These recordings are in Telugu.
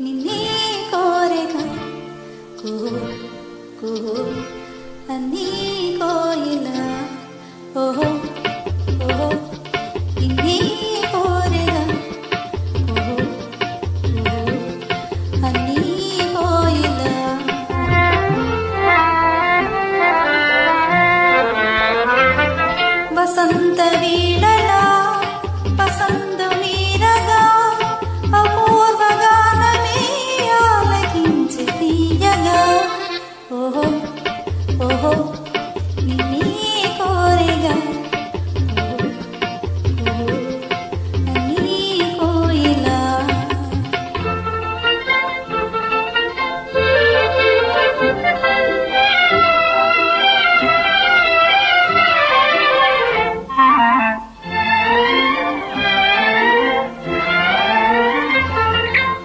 నిన్నే కోరేగా. కుహు కుహు ఓహో వసంత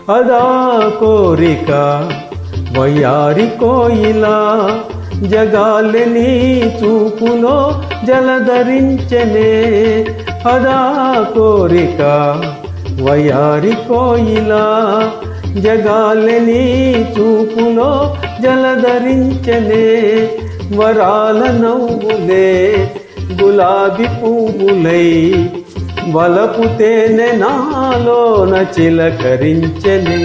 అదా కోరిక వయ్యారి కోయిలా జగాలి నీ చూపులో జలధరించనే. అదా కోరిక వయ్యారి కోయిలా జగాలి నీ చూపులో జలధరించనే. వరాల నవ్వులే గులాబీ పువ్వులై వలపు తేనె నాలోన చిలకరించని.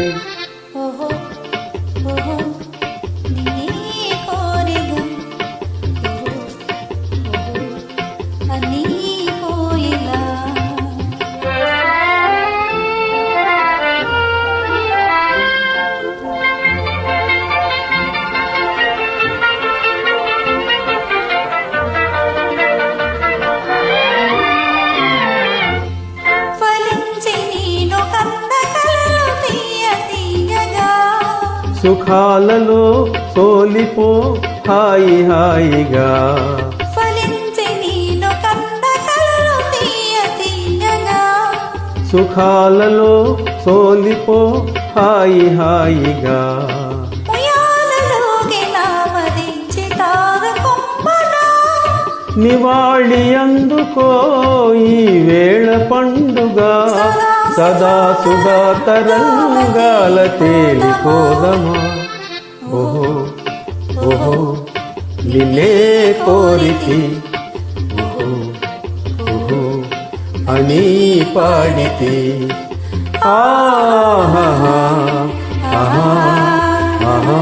సుఖాలలో సోలిపో హాయి హాయిగా. సుఖాలలో సోలిపో హాయి హాయిగా. నివాళి అందుకో ఈ వేళ పండుగ. సదా సుధా తరంగాల తేలిపోదమా? ఓహో ఓహో నిన్నే కోరికి ఓహో ఓహో అని పాడితే. ఆహా ఆహా ఆహా.